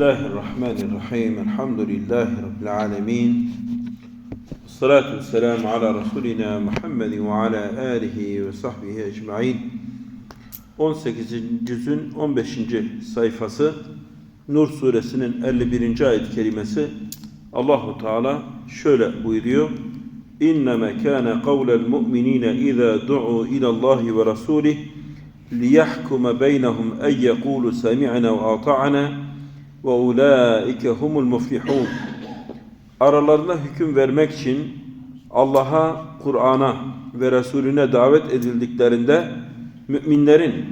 Bismillahirrahmanirrahim. Elhamdülillahi Rabbil alemin. Salatu vesselamu ala Resulina Muhammedin ve ala alihi ve sahbihi ecma'in. 18. cüzün 15. sayfası Nur suresinin 51. ayet kelimesi Allahu Teala şöyle buyuruyor. İnneme kâne kavlel mu'minîne izâ du'u ilallahi ve rasûlih liyahkuma beynehum en yekûlu semi'na ve ata'na ve ulaike humul muflihun. Aralarında hüküm vermek için Allah'a, Kur'an'a ve Resulüne davet edildiklerinde müminlerin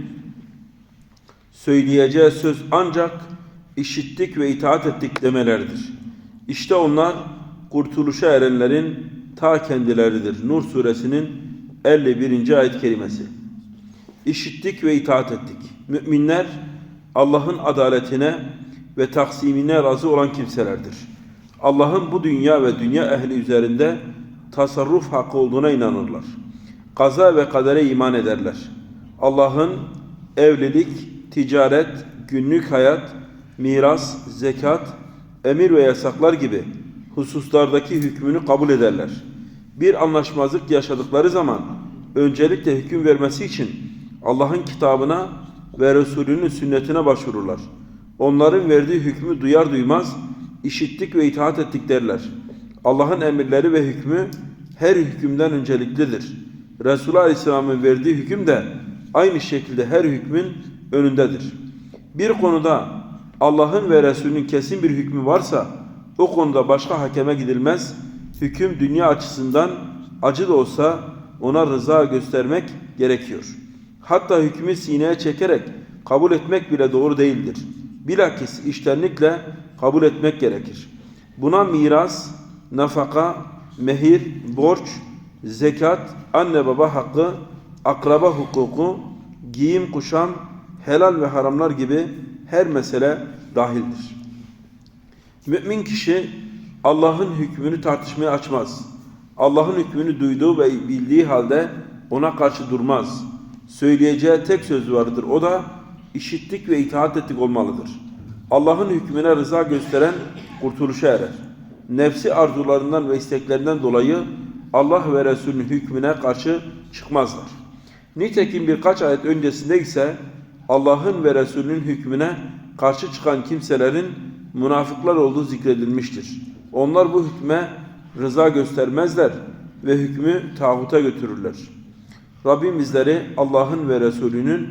söyleyeceği söz ancak işittik ve itaat ettik demeleridir. İşte onlar kurtuluşa erenlerin ta kendileridir. Nur suresinin 51. ayet kelimesi. İşittik ve itaat ettik. Müminler Allah'ın adaletine ve taksimine razı olan kimselerdir. Allah'ın bu dünya ve dünya ehli üzerinde tasarruf hakkı olduğuna inanırlar. Kaza ve kadere iman ederler. Allah'ın evlilik, ticaret, günlük hayat, miras, zekat, emir ve yasaklar gibi hususlardaki hükmünü kabul ederler. Bir anlaşmazlık yaşadıkları zaman öncelikle hüküm vermesi için Allah'ın kitabına ve Resulünün sünnetine başvururlar. Onların verdiği hükmü duyar duymaz işittik ve itaat ettik derler. Allah'ın emirleri ve hükmü her hükümden önceliklidir. Resulullah Aleyhisselam'ın verdiği hüküm de aynı şekilde her hükmün önündedir. Bir konuda Allah'ın ve Resulünün kesin bir hükmü varsa o konuda başka hakeme gidilmez. Hüküm dünya açısından acı da olsa ona rıza göstermek gerekiyor. Hatta hükmü sineye çekerek kabul etmek bile doğru değildir. Bilakis iştenlikle kabul etmek gerekir. Buna miras, nafaka, mehir, borç, zekat, anne baba hakkı, akraba hukuku, giyim kuşam, helal ve haramlar gibi her mesele dahildir. Mümin kişi Allah'ın hükmünü tartışmaya açmaz. Allah'ın hükmünü duyduğu ve bildiği halde ona karşı durmaz. Söyleyeceği tek söz vardır. O da işittik ve itaat ettik olmalıdır. Allah'ın hükmüne rıza gösteren kurtuluşa erer. Nefsi arzularından ve isteklerinden dolayı Allah ve Resulünün hükmüne karşı çıkmazlar. Nitekim birkaç ayet öncesinde ise Allah'ın ve Resulünün hükmüne karşı çıkan kimselerin münafıklar olduğu zikredilmiştir. Onlar bu hükme rıza göstermezler ve hükmü tağuta götürürler. Rabbim bizleri Allah'ın ve Resulünün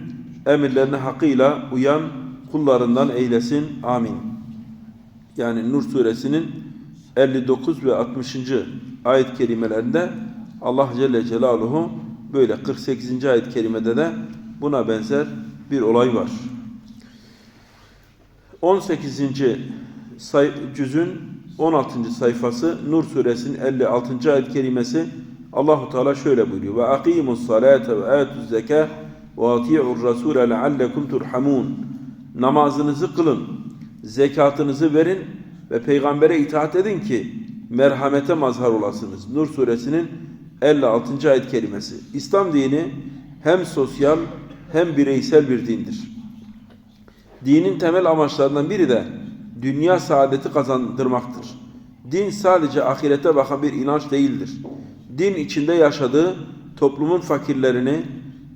emirlerine hakkıyla uyan kullarından eylesin. Amin. Yani Nur suresinin 59 ve 60. ayet kelimelerinde Allah Celle Celaluhu böyle 48. ayet kelimede de buna benzer bir olay var. 18. Say cüzün 16. sayfası Nur suresinin 56. ayet kelimesi Allahu Teala şöyle buyuruyor. Ve akimus salate ve atuz zeka ati'ur rasule leallekum turhamun. Namazınızı kılın, zekatınızı verin ve peygambere itaat edin ki merhamete mazhar olasınız. Nur suresinin 56. ayet kelimesi. İslam dini hem sosyal hem bireysel bir dindir. Dinin temel amaçlarından biri de dünya saadeti kazandırmaktır. Din sadece ahirete bakan bir inanç değildir. Din içinde yaşadığı toplumun fakirlerini,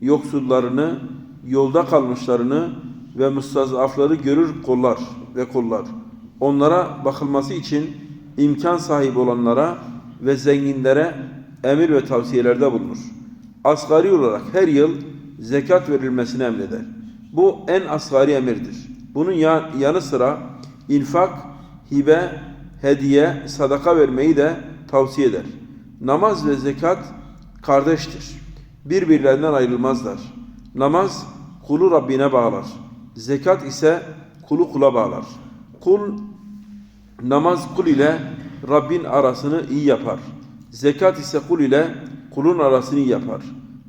yoksullarını, yolda kalmışlarını ve mustazafları görür kollar ve kollar. Onlara bakılması için imkan sahibi olanlara ve zenginlere emir ve tavsiyelerde bulunur. Asgari olarak her yıl zekat verilmesini emreder. Bu en asgari emirdir. Bunun yanı sıra infak, hibe, hediye, sadaka vermeyi de tavsiye eder. Namaz ve zekat kardeştir. Birbirlerinden ayrılmazlar. Namaz kulu Rabbine bağlar. Zekat ise kulu kula bağlar. Kul namaz kul ile Rabbin arasını iyi yapar. Zekat ise kul ile kulun arasını yapar.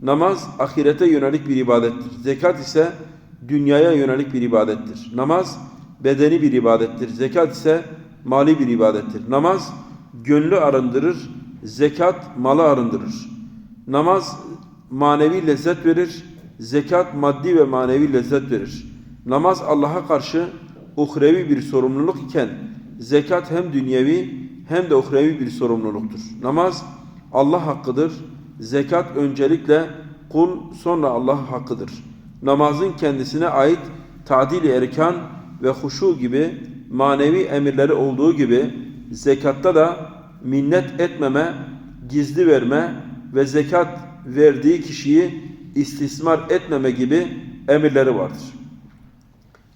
Namaz ahirete yönelik bir ibadettir. Zekat ise dünyaya yönelik bir ibadettir. Namaz bedeni bir ibadettir. Zekat ise mali bir ibadettir. Namaz gönlü arındırır. Zekat malı arındırır. Namaz manevi lezzet verir. Zekat maddi ve manevi lezzet verir. Namaz Allah'a karşı uhrevi bir sorumluluk iken zekat hem dünyevi hem de uhrevi bir sorumluluktur. Namaz Allah hakkıdır. Zekat öncelikle kul sonra Allah hakkıdır. Namazın kendisine ait tadil erkan ve huşu gibi manevi emirleri olduğu gibi zekatta da minnet etmeme, gizli verme ve zekat verdiği kişiyi istismar etmeme gibi emirleri vardır.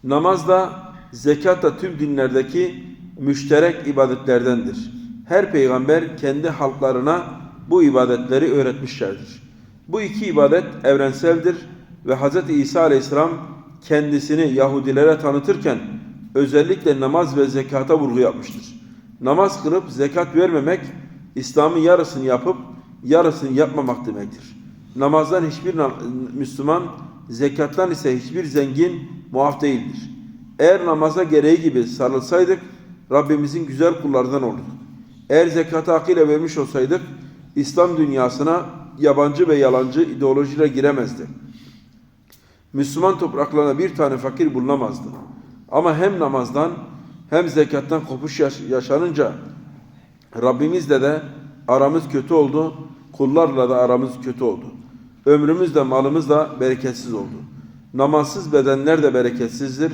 Namaz da zekat da tüm dinlerdeki müşterek ibadetlerdendir. Her peygamber kendi halklarına bu ibadetleri öğretmişlerdir. Bu iki ibadet evrenseldir ve Hz. İsa aleyhisselam kendisini Yahudilere tanıtırken özellikle namaz ve zekata vurgu yapmıştır. Namaz kılıp zekat vermemek İslam'ın yarısını yapıp yarısını yapmamak demektir. Namazdan hiçbir Müslüman, zekattan ise hiçbir zengin muaf değildir. Eğer namaza gereği gibi sarılsaydık Rabbimizin güzel kullarından olurduk. Eğer zekatı hakkıyla vermiş olsaydık İslam dünyasına yabancı ve yalancı ideolojiyle giremezdi. Müslüman topraklarına bir tane fakir bulunamazdı. Ama hem namazdan hem zekattan kopuş yaş- yaşanınca Rabbimizle de aramız kötü oldu, kullarla da aramız kötü oldu. Ömrümüz de malımız da bereketsiz oldu. Namazsız bedenler de bereketsizdir,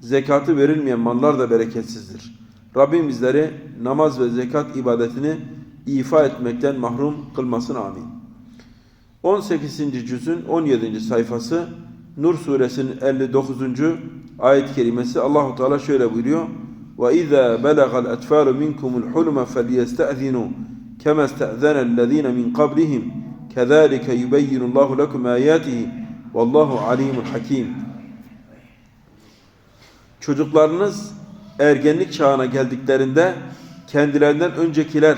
zekatı verilmeyen mallar da bereketsizdir. Rabbim bizleri namaz ve zekat ibadetini ifa etmekten mahrum kılmasın amin. 18. cüzün 17. sayfası Nur suresinin 59. ayet-i kerimesi Allahu Teala şöyle buyuruyor. Ve izâ belaga'l etfâlu minkumul hulme felyesta'zinû kema ista'zana allazîne min qablihim kezâlike yubeyyinullahu lekum âyâtihi vallahu alimul hakim. Çocuklarınız ergenlik çağına geldiklerinde kendilerinden öncekiler,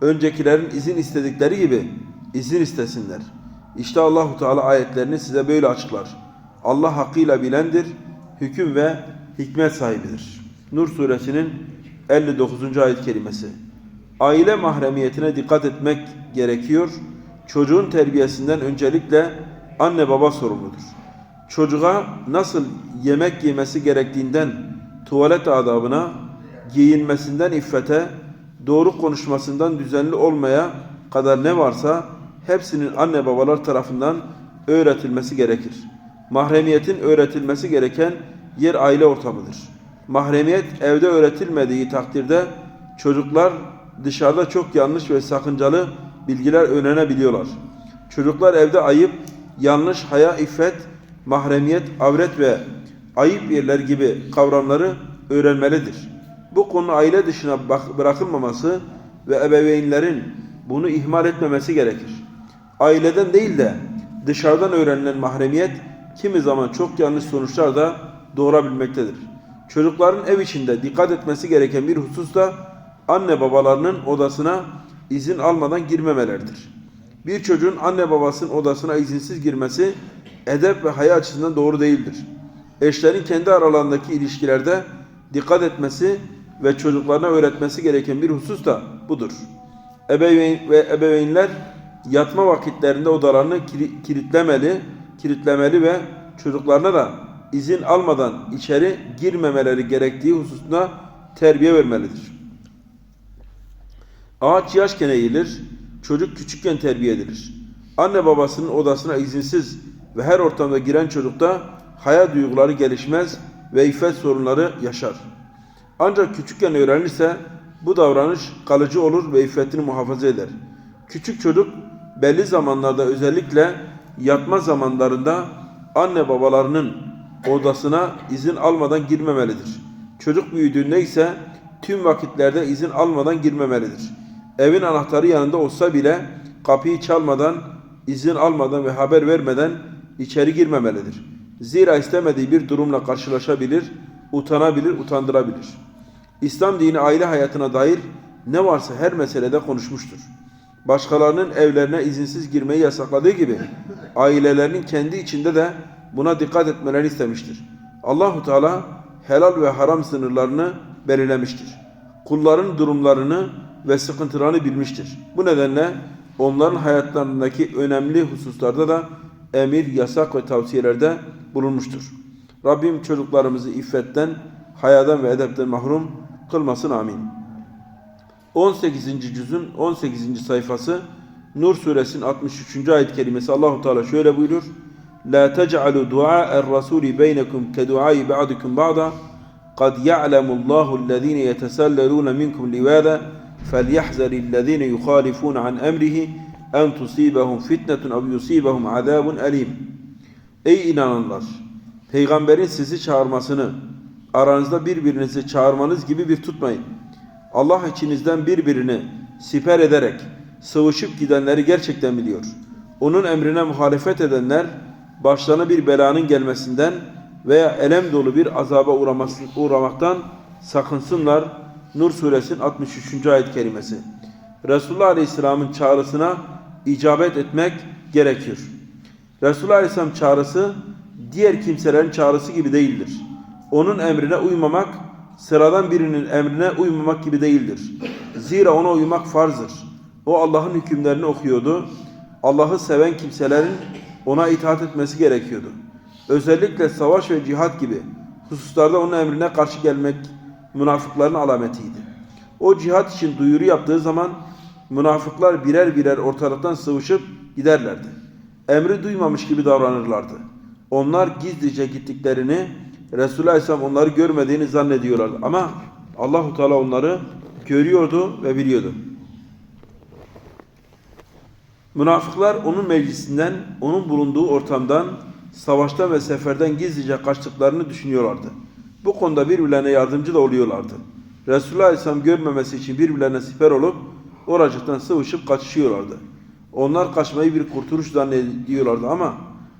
öncekilerin izin istedikleri gibi izin istesinler. İşte Allahu Teala ayetlerini size böyle açıklar. Allah hakkıyla bilendir, hüküm ve hikmet sahibidir. Nur suresinin 59. ayet kelimesi. Aile mahremiyetine dikkat etmek gerekiyor. Çocuğun terbiyesinden öncelikle anne baba sorumludur çocuğa nasıl yemek yemesi gerektiğinden tuvalet adabına, giyinmesinden iffete, doğru konuşmasından düzenli olmaya kadar ne varsa hepsinin anne babalar tarafından öğretilmesi gerekir. Mahremiyetin öğretilmesi gereken yer aile ortamıdır. Mahremiyet evde öğretilmediği takdirde çocuklar dışarıda çok yanlış ve sakıncalı bilgiler öğrenebiliyorlar. Çocuklar evde ayıp, yanlış, haya, iffet, mahremiyet, avret ve ayıp yerler gibi kavramları öğrenmelidir. Bu konu aile dışına bırakılmaması ve ebeveynlerin bunu ihmal etmemesi gerekir. Aileden değil de dışarıdan öğrenilen mahremiyet kimi zaman çok yanlış sonuçlar da doğurabilmektedir. Çocukların ev içinde dikkat etmesi gereken bir husus da anne babalarının odasına izin almadan girmemeleridir. Bir çocuğun anne babasının odasına izinsiz girmesi edep ve haya açısından doğru değildir. Eşlerin kendi aralarındaki ilişkilerde dikkat etmesi ve çocuklarına öğretmesi gereken bir husus da budur. Ebeveyn ve ebeveynler yatma vakitlerinde odalarını kili- kilitlemeli, kilitlemeli ve çocuklarına da izin almadan içeri girmemeleri gerektiği hususunda terbiye vermelidir. Ağaç yaşken eğilir, çocuk küçükken terbiye edilir. Anne babasının odasına izinsiz ve her ortamda giren çocukta haya duyguları gelişmez ve iffet sorunları yaşar. Ancak küçükken öğrenirse bu davranış kalıcı olur ve iffetini muhafaza eder. Küçük çocuk belli zamanlarda özellikle yatma zamanlarında anne babalarının odasına izin almadan girmemelidir. Çocuk büyüdüğünde ise tüm vakitlerde izin almadan girmemelidir. Evin anahtarı yanında olsa bile kapıyı çalmadan, izin almadan ve haber vermeden içeri girmemelidir. Zira istemediği bir durumla karşılaşabilir, utanabilir, utandırabilir. İslam dini aile hayatına dair ne varsa her meselede konuşmuştur. Başkalarının evlerine izinsiz girmeyi yasakladığı gibi ailelerinin kendi içinde de buna dikkat etmelerini istemiştir. Allahu Teala helal ve haram sınırlarını belirlemiştir. Kulların durumlarını ve sıkıntılarını bilmiştir. Bu nedenle onların hayatlarındaki önemli hususlarda da emir, yasak ve tavsiyelerde bulunmuştur. Rabbim çocuklarımızı iffetten, hayadan ve edepten mahrum kılmasın amin. 18. cüzün 18. sayfası Nur suresinin 63. ayet kelimesi Allahu Teala şöyle buyurur. La tec'alu du'a er-rasuli beynekum ke du'ai ba'dukum ba'da kad ya'lemu Allahu ellezine yetesallerun minkum livada فليحذر الذين يخالفون عن أمره أن تصيبهم فتنة أو يصيبهم عذاب أليم Ey inananlar! Peygamberin sizi çağırmasını aranızda birbirinizi çağırmanız gibi bir tutmayın. Allah içinizden birbirini siper ederek sıvışıp gidenleri gerçekten biliyor. Onun emrine muhalefet edenler başlarına bir belanın gelmesinden veya elem dolu bir azaba uğraması, uğramaktan sakınsınlar. Nur suresinin 63. ayet kelimesi. Resulullah Aleyhisselam'ın çağrısına icabet etmek gerekir. Resulullah Aleyhisselam çağrısı diğer kimselerin çağrısı gibi değildir. Onun emrine uymamak sıradan birinin emrine uymamak gibi değildir. Zira ona uymak farzdır. O Allah'ın hükümlerini okuyordu. Allah'ı seven kimselerin ona itaat etmesi gerekiyordu. Özellikle savaş ve cihat gibi hususlarda onun emrine karşı gelmek münafıkların alametiydi. O cihat için duyuru yaptığı zaman münafıklar birer birer ortalıktan sıvışıp giderlerdi. Emri duymamış gibi davranırlardı. Onlar gizlice gittiklerini Resulullah Aleyhisselam onları görmediğini zannediyorlardı. Ama Allahu Teala onları görüyordu ve biliyordu. Münafıklar onun meclisinden, onun bulunduğu ortamdan, savaştan ve seferden gizlice kaçtıklarını düşünüyorlardı. Bu konuda birbirlerine yardımcı da oluyorlardı. Resulullah Aleyhisselam görmemesi için birbirlerine siper olup oracıktan sıvışıp kaçışıyorlardı. Onlar kaçmayı bir kurtuluş zannediyorlardı ama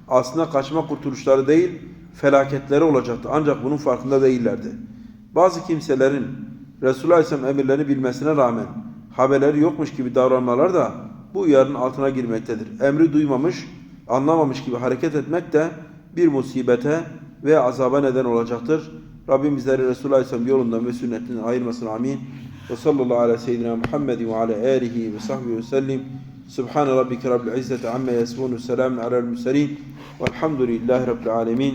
aslında kaçma kurtuluşları değil, felaketleri olacaktı. Ancak bunun farkında değillerdi. Bazı kimselerin Resulullah Aleyhisselam emirlerini bilmesine rağmen haberleri yokmuş gibi davranmalar da bu uyarının altına girmektedir. Emri duymamış, anlamamış gibi hareket etmek de bir musibete ve azaba neden olacaktır. Rabbim bizleri Resulullah Aleyhisselam yolundan ve sünnetinden ayırmasın. Amin. Ve sallallahu ala seyyidina Muhammedin ve ala alihi ve sahbihi ve sellim. Subhan rabbike rabbil izzeti amma yasifun. Selamun alel murselin. Velhamdülillahi rabbil alemin.